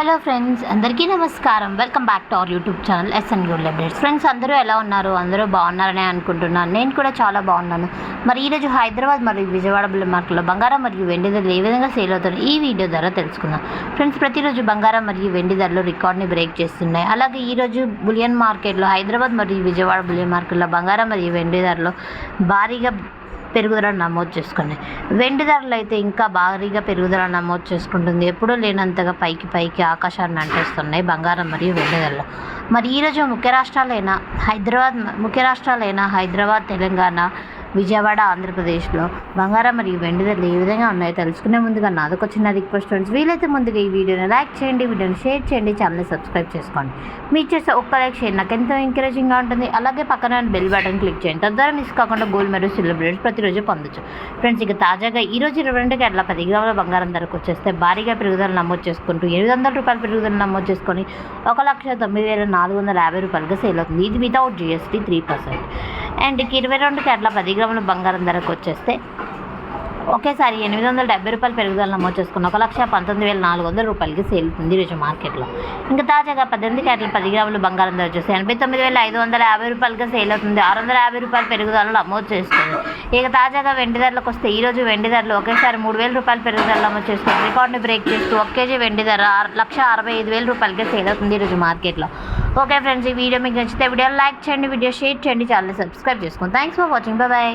Hello friends అందరికీ నమస్కారం. Welcome back to our YouTube channel SN gold updates friends అందరూ ఎలా ఉన్నారు? అందరూ బాగున్నారని అనుకుంటున్నాను. నేను కూడా చాలా బాగున్నాను. మరి ఈరోజు హైదరాబాద్ మరియు విజయవాడ బుల్ మార్కెట్లో బంగారం మరియు వెండి ధరలు ఏ విధంగా సేల్ అవుతాయి ఈ వీడియో ద్వారా తెలుసుకుందాం. ఫ్రెండ్స్ ప్రతిరోజు బంగారం మరియు వెండి ధరలు రికార్డ్ని బ్రేక్ చేస్తున్నాయి. అలాగే ఈరోజు బులియన్ మార్కెట్లో హైదరాబాద్ మరియు విజయవాడ బులియన్ మార్కెట్లో బంగారం మరియు వెండి ధరలు భారీగా పెరుగుదల నమోదు చేసుకున్నాయి వెండి ధరలు అయితే ఇంకా భారీగా పెరుగుదల నమోదు చేసుకుంటుంది. ఎప్పుడూ లేనంతగా పైకి పైకి ఆకాశాన్ని అంటేస్తున్నాయి బంగారం మరియు వెండి ధరలు. మరి ఈరోజు ముఖ్య రాష్ట్రాలైన హైదరాబాద్ ముఖ్య రాష్ట్రాలైన హైదరాబాద్ తెలంగాణ విజయవాడ ఆంధ్రప్రదేశ్లో బంగారం మరియు వెండి ధరలు ఏ విధంగా ఉన్నాయో తెలుసుకునే ముందుగా నాదొక చిన్న రిక్వెస్ట్ ఫ్రెండ్స్. వీలైతే ముందుగా ఈ వీడియోని లైక్ చేయండి వీడియోని షేర్ చేయండి ఛానల్ని సబ్స్క్రైబ్ చేసుకోండి. మీరు చేసే ఒక్క లైక్ షేర్ నాకు ఎంతో ఎంకరేజింగ్గా ఉంటుంది. అలాగే పక్కన బెల్ బటన్ క్లిక్ చేయండి. తద్వారా మిస్ కాకుండా గోల్డ్ మరియు సిల్వర్ ప్రతిరోజు పొందొచ్చు. ఫ్రెండ్స్ ఇక తాజాగా ఈ రోజు ఇరవై రెండు గంటల పది గ్రాముల బంగారం ధరకు వచ్చేస్తే భారీగా పెరుగుదల నమోదు చేసుకుంటూ ఎనిమిది వందల రూపాయల పెరుగుదల నమోదు చేసుకొని ఒక లక్ష తొమ్మిది వేల నాలుగు వందల యాభై రూపాయలుగా సేల్ అవుతుంది. ఇది without GST three percent and ఇరవై రెండు గంటల పది గ్రాముల బంగారం ధరకు వచ్చేస్తే ఒకేసారి ఎనిమిది వందల డెబ్బై రూపాయలు పెరుగుదల నమోదు చేసుకున్న ఒక లక్ష పంతొమ్మిది వేల నాలుగు వందల రూపాయలకి సేల్ ఉంది ఈరోజు మార్కెట్లో. ఇంకా తాజాగా పద్దెనిమిది క్యారెట్ల పది గ్రాములు బంగారం ధర వచ్చేసి ఎనభై తొమ్మిది వేల ఐదు వందల యాభై రూపాయలకి సేల్ అవుతుంది. ఆరు వందల యాభై రూపాయలు పెరుగుదల నమోదు చేస్తుంది ఇక తాజాగా వెండి ధరలకు వస్తే ఈరోజు వెండి ధరలు ఒకేసారి మూడు వేల రూపాయలు పెరుగుదల నమోదు చేసుకుంది. రికార్డుని బ్రేక్ చేస్తూ ఒక కేజీ వెండి ధర ఆరు- లక్ష అరవై ఐదు వేల రూపాయలకి సేల్ అవుతుంది ఈరోజు మార్కెట్లో. ఓకే ఫ్రెండ్స్ ఈ వీడియో మీకు నచ్చితే వీడియో లైక్ చేయండి వీడియో షేర్ చేయండి ఛానల్ సబ్స్క్రైబ్ చేసుకోండి. Thanks for watching bye